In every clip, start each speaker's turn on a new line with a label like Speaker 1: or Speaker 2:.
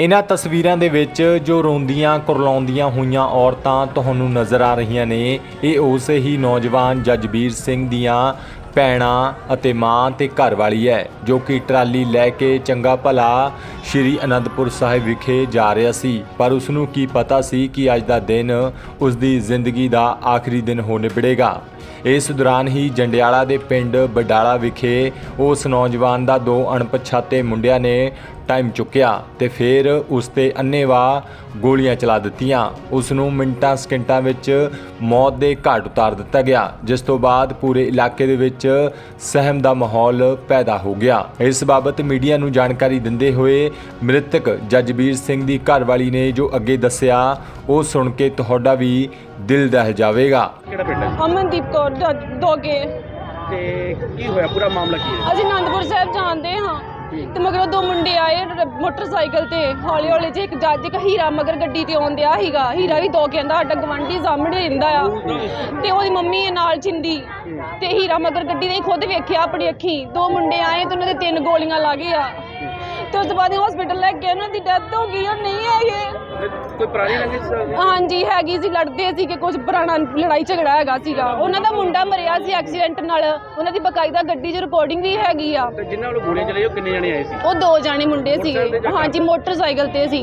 Speaker 1: ਇਹਨਾਂ ਤਸਵੀਰਾਂ ਦੇ ਵਿੱਚ ਜੋ ਰੋਂਦੀਆਂ, ਕੁਰਲਾਉਂਦੀਆਂ ਹੋਈਆਂ ਔਰਤਾਂ ਤੁਹਾਨੂੰ ਨਜ਼ਰ ਆ ਰਹੀਆਂ ਨੇ, ਇਹ ਉਸੇ ਹੀ ਨੌਜਵਾਨ ਜਜਬੀਰ ਸਿੰਘ ਦੀਆਂ ਭੈਣਾਂ ਅਤੇ ਮਾਂ ਤੇ ਘਰਵਾਲੀ ਹੈ, ਜੋ ਕਿ ਟਰਾਲੀ ਲੈ ਕੇ ਚੰਗਾ ਭਲਾ ਸ਼੍ਰੀ ਅਨੰਦਪੁਰ ਸਾਹਿਬ ਵਿਖੇ ਜਾ ਰਿਹਾ ਸੀ। ਪਰ ਉਸ ਨੂੰ ਕੀ ਪਤਾ ਸੀ ਕਿ ਅੱਜ ਦਾ ਦਿਨ ਉਸ ਦੀ ਜ਼ਿੰਦਗੀ ਦਾ ਆਖਰੀ ਦਿਨ ਹੋ ਨਿਬੜੇਗਾ। ਇਸ ਦੌਰਾਨ ਹੀ ਜੰਡਿਆਲਾ ਦੇ ਪਿੰਡ ਬਡਾਲਾ ਵਿਖੇ ਉਸ ਨੌਜਵਾਨ ਦਾ ਦੋ ਅਣਪਛਾਤੇ ਮੁੰਡਿਆਂ ਨੇ ਟਾਈਮ ਚੁੱਕਿਆ ਤੇ ਫਿਰ ਉਸ ਤੇ ਅੰਨੇਵਾਹ ਗੋਲੀਆਂ ਚਲਾ ਦਿੱਤੀਆਂ। ਉਸ ਨੂੰ ਮਿੰਟਾਂ ਸਕਿੰਟਾਂ ਵਿੱਚ ਮੌਤ ਦੇ ਘਾਟ ਉਤਾਰ ਦਿੱਤਾ ਗਿਆ ਜਿਸ ਤੋਂ ਬਾਅਦ ਪੂਰੇ ਇਲਾਕੇ ਦੇ ਵਿੱਚ ਸਹਿਮ ਦਾ ਮਾਹੌਲ ਪੈਦਾ ਹੋ ਗਿਆ। ਇਸ ਬਾਬਤ ਮੀਡੀਆ ਨੂੰ ਜਾਣਕਾਰੀ ਦਿੰਦੇ ਹੋਏ ਮ੍ਰਿਤਕ ਜਜਬੀਰ ਸਿੰਘ ਦੀ ਘਰਵਾਲੀ ਨੇ ਜੋ ਅੱਗੇ ਦੱਸਿਆ ਉਹ ਸੁਣ ਕੇ ਤੁਹਾਡਾ ਵੀ ਦਿਲ ਦਹਿ ਜਾਵੇਗਾ।
Speaker 2: ਕਿਹੜਾ ਪਿੰਡ ਹੈ?
Speaker 3: ਅਮਨਦੀਪ ਕੌਰ ਦ- ਦੋਗੇ।
Speaker 2: ਤੇ ਕੀ ਹੋਇਆ? ਪੂਰਾ ਮਾਮਲਾ ਕੀ ਹੈ?
Speaker 3: ਅਸੀਂ ਆਨੰਦਪੁਰ ਸਾਹਿਬ ਜਾਂਦੇ ਹਾਂ। ਤੇ ਮਗਰੋਂ ਦੋ ਮੁੰਡੇ ਆਏ ਰ- ਮੋਟਰਸਾਈਕਲ ਤੇ ਹੌਲੀ ਹੌਲੀ ਜੇ ਇੱਕ ਜੱਜ ਇੱਕ ਹੀਰਾ ਮਗਰ ਗੱਡੀ ਤੇ ਆਉਂਦਿਆ ਸੀਗਾ ਹੀਰਾ ਵੀ ਦੋ ਕਹਿੰਦਾ ਸਾਡਾ ਗਵੰਡੀ ਸਾਹਮਣੇ ਰਹਿੰਦਾ ਆ। ਤੇ ਉਹਦੀ ਮੰਮੀ ਹੈ ਨਾਲ ਚਿੰਦੀ ਤੇ ਹੀਰਾ ਮਗਰ ਗੱਡੀ ਨੇ ਖੁਦ ਵੇਖਿਆ ਆਪਣੀ ਅੱਖੀ। ਦੋ ਮੁੰਡੇ ਆਏ ਤੇ ਉਹਨਾਂ ਦੇ ਤਿੰਨ ਗੋਲੀਆਂ ਲੱਗੇ ਆ ਤੇ ਉਸ ਤੋਂ ਬਾਅਦ ਹਸਪੀਟਲ ਲੈ ਕੇ ਉਹਨਾਂ ਦੀ ਡੈਥ ਹੋ ਗਈ ਉਹ ਨਹੀਂ ਹੈਗੇ
Speaker 2: ਕੋਈ ਪੁਰਾਣੀ ਰੰਜਿਸ਼ ਸੀ?
Speaker 3: ਹਾਂਜੀ ਹੈਗੀ ਸੀ ਲੜਦੇ ਸੀ ਕਿ ਕੁਝ ਪੁਰਾਣਾ ਲੜਾਈ ਝਗੜਾ ਹੈਗਾ ਸੀਗਾ। ਉਹਨਾਂ ਦਾ ਮੁੰਡਾ ਮਰਿਆ ਸੀ ਐਕਸੀਡੈਂਟ ਨਾਲ ਉਹਨਾਂ ਦੀ ਬਕਾਇਦਾ ਗੱਡੀ 'ਚ ਰਿਕਾਰਡਿੰਗ ਵੀ ਹੈਗੀ ਆ।
Speaker 2: ਤੇ ਜਿਨ੍ਹਾਂ ਵੱਲੋਂ ਗੋਲੀਆਂ ਚਲਾਈ ਉਹ ਕਿੰਨੇ ਜਣੇ ਆਏ ਸੀ?
Speaker 3: ਉਹ ਦੋ ਜਾਣੇ ਮੁੰਡੇ
Speaker 2: ਮੋਟਰਸਾਈਕਲ ਤੇ
Speaker 3: ਸੀਗੇ ਹਾਂਜੀ ਮੋਟਰਸਾਈਕਲ ਤੇ ਸੀ।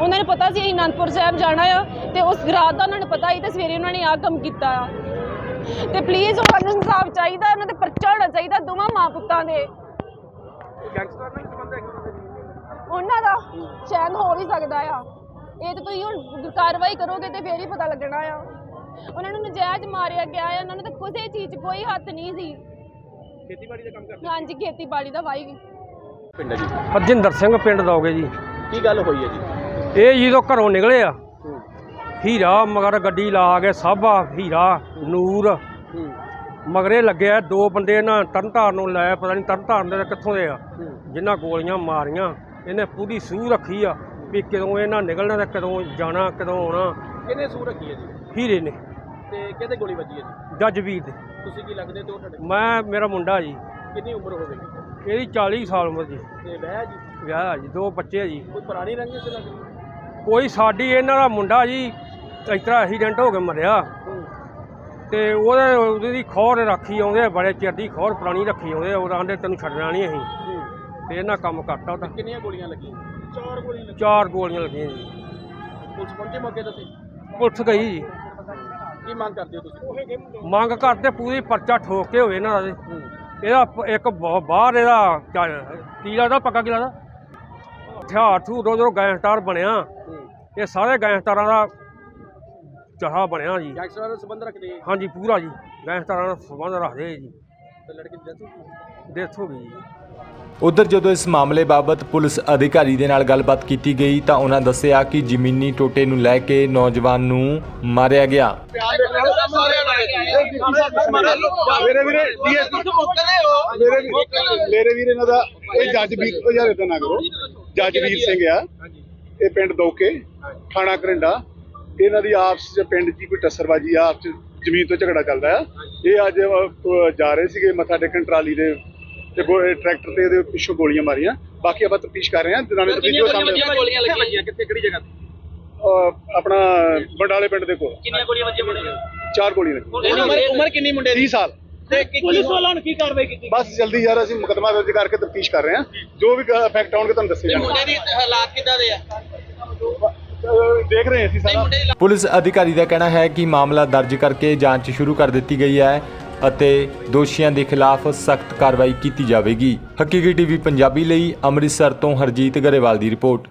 Speaker 3: ਉਹਨਾਂ ਨੂੰ ਪਤਾ ਸੀ ਅਸੀਂ ਅਨੰਦਪੁਰ ਸਾਹਿਬ ਜਾਣਾ ਆ ਤੇ ਉਸ ਰਾਤ ਦਾ ਉਹਨਾਂ ਨੂੰ ਪਤਾ ਸੀ ਤੇ ਸਵੇਰੇ ਉਹਨਾਂ ਨੇ ਆਹ ਕੰਮ ਕੀਤਾ ਆ। ਤੇ ਪਲੀਜ਼ ਉਹਨਾਂ ਨੂੰ ਇਨਸਾਫ ਚਾਹੀਦਾ ਉਹਨਾਂ ਤੇ ਪਰਚਾ ਹੋਣਾ ਚਾਹੀਦਾ ਦੋਵਾਂ ਮਾਂ ਪੁੱਤਾਂ ਦੇ।
Speaker 2: ਗੈਂਗਸਟਰ ਨਾਲ ਸੰਬੰਧ ਹੈ ਕਿਸੇ
Speaker 3: ਉਹਨਾਂ ਦਾ ਸ਼ਾਇਦ ਹੋ ਵੀ ਸਕਦਾ ਆ। ਇਹ ਤਾਂ ਤੁਸੀਂ ਹੁਣ ਕਾਰਵਾਈ ਕਰੋਗੇ ਤੇ ਫੇਰ ਹੀ ਪਤਾ ਲੱਗਣਾ ਆ। ਉਹਨਾਂ ਨੂੰ ਨਜਾਇਜ਼ ਮਾਰਿਆ ਗਿਆ ਆ ਉਹਨਾਂ ਨੂੰ ਤਾਂ ਕਿਸੇ ਚੀਜ਼ 'ਚ ਕੋਈ ਹੱਥ ਨਹੀਂ ਸੀ।
Speaker 2: ਖੇਤੀਬਾੜੀ ਦਾ ਕੰਮ ਕਰਦੇ
Speaker 3: ਹਾਂਜੀ ਖੇਤੀਬਾੜੀ ਦਾ ਵਾਈ
Speaker 2: ਪਿੰਡ ਜੀ।
Speaker 4: ਹਰਜਿੰਦਰ ਸਿੰਘ ਪਿੰਡ ਦੋਗੇ ਜੀ।
Speaker 2: ਕੀ ਗੱਲ ਹੋਈ ਹੈ ਜੀ?
Speaker 4: ਇਹ ਜਦੋਂ ਘਰੋਂ ਨਿਕਲੇ ਆ। ਹੀਰਾ ਮਗਰ ਗੱਡੀ ਲਾ ਕੇ ਸਾਬਾ ਹੀਰਾ ਨੂਰ। ਮਗਰੇ ਲੱਗਿਆ ਦੋ ਬੰਦੇ ਨਾ ਤਰਨਤਾਰਨ ਨੂੰ ਲੈ ਪਤਾ ਨਹੀਂ ਤਰਨਤਾਰਨ ਦੇ ਕਿੱਥੋਂ ਦੇ ਆ। ਜਿਨ੍ਹਾਂ ਗੋਲੀਆਂ ਮਾਰੀਆਂ ਇਹਨੇ ਪੂਰੀ ਸੂਹ ਰੱਖੀ ਆ ਵੀ ਕਦੋਂ ਇਹਨਾਂ ਨਿਕਲਣਾ ਤੇ ਕਦੋਂ ਜਾਣਾ ਕਦੋਂ ਆਉਣਾ।
Speaker 2: ਕਿਹਨੇ ਸੂ ਰੱਖੀ ਹੈ ਜੀ?
Speaker 4: ਹੀਰੇ ਨੇ।
Speaker 2: ਤੇ ਕਿਹਦੇ ਗੋਲੀ ਵੱਜੀ ਹੈ ਜੀ?
Speaker 4: ਜੱਜ ਵੀਰ ਦੇ।
Speaker 2: ਤੁਸੀਂ ਕੀ ਲੱਗਦੇ ਤੇ ਉਹ ਤੁਹਾਡੇ
Speaker 4: ਮੈਂ ਮੇਰਾ ਮੁੰਡਾ ਜੀ।
Speaker 2: ਕਿੰਨੀ ਉਮਰ ਹੋਵੇਗੀ?
Speaker 4: ਇਹਦੀ 40 ਸਾਲ ਉਮਰ ਜੀ।
Speaker 2: ਤੇ ਵਿਆਹ ਜੀ?
Speaker 4: ਵਿਆਹ ਆ ਜੀ ਦੋ ਬੱਚੇ ਆ ਜੀ।
Speaker 2: ਕੋਈ ਪੁਰਾਣੀ ਰੰਜਿਸ਼ ਲੱਗਦੀ
Speaker 4: ਕੋਈ ਸਾਡੀ ਇਹਨਾਂ ਦਾ ਮੁੰਡਾ ਜੀ ਇਸ ਤਰ੍ਹਾਂ ਐਕਸੀਡੈਂਟ ਹੋ ਕੇ ਮਰਿਆ। ਤੇ ਉਹਦੇ ਉਹਦੀ ਖੋਰ ਰੱਖੀ ਆਉਂਦੇ ਬੜੇ ਚਿਰ ਦੀ ਖੋਰ ਪੁਰਾਣੀ ਰੱਖੀ ਆਉਂਦੇ ਉਹ ਆਂਦੇ ਤੈਨੂੰ ਛੱਡਣਾ ਨਹੀਂ ਅਸੀਂ। ਤੇ ਇਹਨਾਂ ਕੰਮ ਕਰਤਾ ਉਹਦਾ
Speaker 2: ਕਿੰਨੀਆਂ ਗੋਲੀਆਂ ਲੱਗੀਆਂ? ਚਾਰ ਗੋਲੀਆਂ ਲੱਗੀਆਂ।
Speaker 4: ਚਾਰ ਗੋਲੀਆਂ ਲੱਗੀਆਂ ਜੀ।
Speaker 2: ਪੁਲਿਸ ਪਹੁੰਚੇ ਮੌਕੇ ਤੇ
Speaker 4: ਪੁਲਿਸ ਗਈ ਜੀ।
Speaker 2: ਕੀ ਮੰਗ ਕਰਦੇ ਹੋ ਤੁਸੀਂ?
Speaker 4: ਮੰਗ ਕਰਦੇ ਪੂਰੀ ਪਰਚਾ ਠੋਕ ਕੇ ਹੋਵੇ ਇਹਨਾਂ ਦਾ ਇਹਦਾ ਇੱਕ ਬਾਹਰ ਇਹਦਾ ਕੀ ਲੱਗਦਾ ਪੱਕਾ ਕੀ ਲੱਗਦਾ ਹਥਿਆਰ ਥੂ ਦੋ ਦੋ ਗੈਂਗਸਟਰ ਬਣਿਆ ਇਹ ਸਾਰੇ ਗੈਂਗਸਟਰਾਂ ਦਾ ਚਾਹਾ ਬਣਿਆ ਜੀ।
Speaker 2: ਗੈਂਗਸਟਰਾਂ ਨਾਲ ਸੰਬੰਧ ਰੱਖਦੇ ਆ?
Speaker 4: ਹਾਂਜੀ ਪੂਰਾ ਜੀ। ਗੈਂਗਸਟਰਾਂ ਨਾਲ ਸੰਬੰਧ ਰੱਖਦੇ ਜੀ।
Speaker 2: ਤੇ ਲੜਕੀ ਦੀ death ਹੋ ਗਈ।
Speaker 4: ਡੈਥ ਹੋ ਗਈ ਜੀ।
Speaker 1: ਉਧਰ ਜਦੋਂ ਇਸ ਮਾਮਲੇ ਬਾਬਤ ਪੁਲਿਸ ਅਧਿਕਾਰੀ ਦੇ ਨਾਲ ਗੱਲਬਾਤ ਕੀਤੀ ਗਈ ਤਾਂ ਉਹਨਾਂ ਦੱਸਿਆ ਕਿ ਜ਼ਮੀਨੀ ਟੋਟੇ ਨੂੰ ਲੈ ਕੇ ਨੌਜਵਾਨ ਨੂੰ ਮਾਰਿਆ ਗਿਆ।
Speaker 5: ਮੇਰੇ ਵੀਰੇ ਡੀਐਸਪੀ ਮੇਰੇ ਵੀ- ਮੇਰੇ ਵੀਰ ਇਹਨਾਂ ਦਾ ਇਹ ਜੱਜ ਵੀਰ ਉਹ ਯਾਰ ਇਦਾਂ ਨਾ ਕਰੋ। ਜੱਜ ਵੀਰ ਸਿੰਘ ਆ। ਇਹ ਪਿੰਡ ਦੋਕੇ ਥਾਣਾ ਕਰਿੰਡਾ ਇਹਨਾਂ ਦੀ ਆਪਸ ਚ ਪਿੰਡ ਹੀ ਕੋਈ ਟੱਸਰਬਾਜੀ ਆ ਆਪਸ 'ਚ ਜ਼ਮੀਨ ਤੋਂ ਝਗੜਾ ਚੱਲਦਾ ਆ। ਇਹ ਅੱਜ ਜਾ ਰਹੇ ਸੀਗੇ ਮੱਥਾ ਟੇਕਣ ਟਰਾਲੀ ਦੇ ਤੇ ਟਰੈਕਟਰ ਤੇ ਇਹਦੇ ਪਿੱਛੋਂ ਗੋਲੀਆਂ ਮਾਰੀਆਂ। ਬਾਕੀ ਆਪਾਂ ਤਫਤੀਸ਼ ਕਰ ਰਹੇ ਹਾਂ। ਦਿਨਾਂ ਦੇ ਵੀਡੀਓ ਸਾਹਮਣੇ
Speaker 2: ਗੋਲੀਆਂ ਲੱਗੀਆਂ ਕਿੱਥੇ ਕਿਹੜੀ ਜਗ੍ਹਾ? ਤੇ
Speaker 5: ਆਪਣਾ ਬੰਡਾਲੇ ਪਿੰਡ ਦੇ ਕੋਲ।
Speaker 2: ਕਿੰਨੀਆਂ ਗੋਲੀਆਂ ਵੱਜੀਆਂ ਮੁੰਡੇ
Speaker 5: ਚਾਰ ਗੋਲੀਆਂ ਲੱਗੀਆਂ
Speaker 2: ਉਮਰ ਉਮਰ ਕਿੰਨੀ ਮੁੰਡੇ
Speaker 5: 30 ਸਾਲ।
Speaker 2: ਤੇ ਪੁਲਿਸ ਵਾਲਿਆਂ ਨੇ ਕੀ ਕਾਰਵਾਈ ਕੀਤੀ
Speaker 5: ਬਸ ਜਲਦੀ ਯਾਰ ਅਸੀਂ ਮੁਕਦਮਾ ਦਰਜ ਕਰਕੇ ਤਫਤੀਸ਼ ਕਰ ਰਹੇ ਹਾਂ। ਜੋ ਵੀ ਫੈਕਟ ਆਉਣਗੇ ਤੁਹਾਨੂੰ ਦੱਸੇ ਜਾਣਗੇ।
Speaker 2: ਦੀ ਹਾਲਾਤ ਕਿੱਦਾਂ ਦੇ ਆ?
Speaker 5: ਦੇਖ ਰਹੇ ਹਾਂ ਅਸੀਂ ਸਾਰਾ।
Speaker 1: ਪੁਲਿਸ ਅਧਿਕਾਰੀ ਦਾ ਕਹਿਣਾ ਹੈ ਕਿ ਮਾਮਲਾ ਦਰਜ ਕਰਕੇ ਜਾਂਚ ਸ਼ੁਰੂ ਕਰ ਦਿੱਤੀ ਗਈ ਹੈ ਅਤੇ ਦੋਸ਼ੀਆਂ ਦੇ ਖਿਲਾਫ ਸਖਤ ਕਾਰਵਾਈ ਕੀਤੀ ਜਾਵੇਗੀ। ਹਕੀਕੀ ਟੀਵੀ ਪੰਜਾਬੀ ਲਈ ਅੰਮ੍ਰਿਤਸਰ ਤੋਂ ਹਰਜੀਤ ਗਰੇਵਾਲ ਦੀ ਰਿਪੋਰਟ।